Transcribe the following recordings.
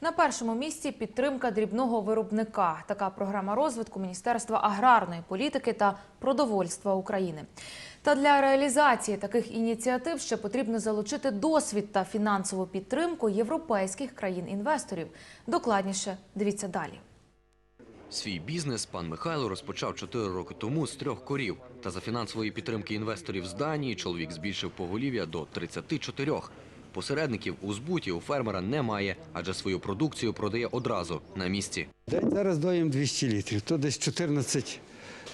На першому місці підтримка дрібного виробника. Така програма розвитку Міністерства аграрної політики та продовольства України. Та для реалізації таких ініціатив ще потрібно залучити досвід та фінансову підтримку європейських країн-інвесторів. Докладніше дивіться далі. Свій бізнес пан Михайло розпочав 4 роки тому з трьох корів. Та за фінансової підтримки інвесторів з Данії чоловік збільшив поголів'я до 34. Посередників у збуті у фермера немає, адже свою продукцію продає одразу на місці. День зараз доїм 200 літрів, то десь 14,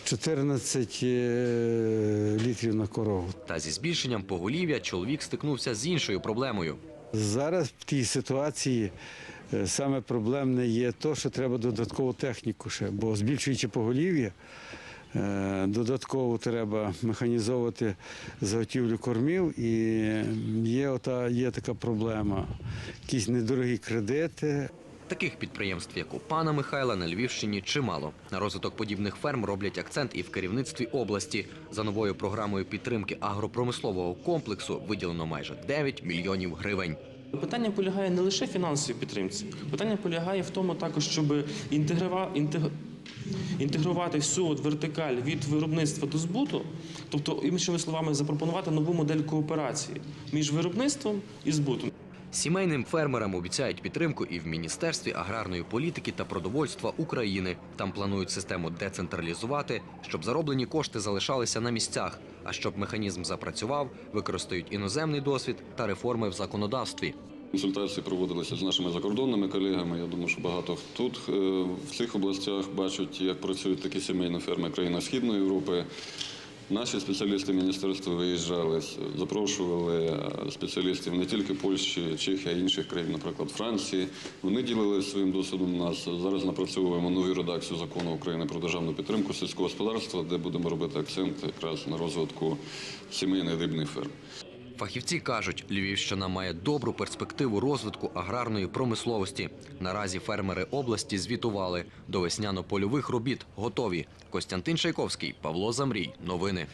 14 е, літрів на корову. Та зі збільшенням поголів'я чоловік стикнувся з іншою проблемою. Зараз в тій ситуації е, саме проблемне є те, що треба додаткову техніку ще, бо збільшуючи поголів'я, додатково треба механізовувати заготівлю кормів, і є, ота, є така проблема. Якісь недорогі кредити, Таких підприємств, як у пана Михайла, на Львівщині чимало. На розвиток подібних ферм роблять акцент і в керівництві області. За новою програмою підтримки агропромислового комплексу виділено майже 9 мільйонів гривень. Питання полягає не лише в фінансовій підтримці, питання полягає в тому також, щоб інтегрива, інтег- інтегрувати всю от вертикаль від виробництва до збуту, тобто, іншими словами, запропонувати нову модель кооперації між виробництвом і збутом. Сімейним фермерам обіцяють підтримку і в Міністерстві аграрної політики та продовольства України. Там планують систему децентралізувати, щоб зароблені кошти залишалися на місцях. А щоб механізм запрацював, використають іноземний досвід та реформи в законодавстві. Консультації проводилися з нашими закордонними колегами. Я думаю, що багато тут е, в цих областях бачать, як працюють такі сімейні ферми країн Східної Європи. Наші спеціалісти міністерства виїжджали, запрошували спеціалістів не тільки Польщі, Чехії, а й інших країн, наприклад, Франції. Вони ділилися своїм досвідом. у Нас зараз напрацьовуємо нову редакцію закону України про державну підтримку сільського господарства, де будемо робити акцент якраз на розвитку сімейних дрібних ферм. Фахівці кажуть, Львівщина має добру перспективу розвитку аграрної промисловості. Наразі фермери області звітували. До весняно-польових робіт готові. Костянтин Шайковський, Павло Замрій. Новини.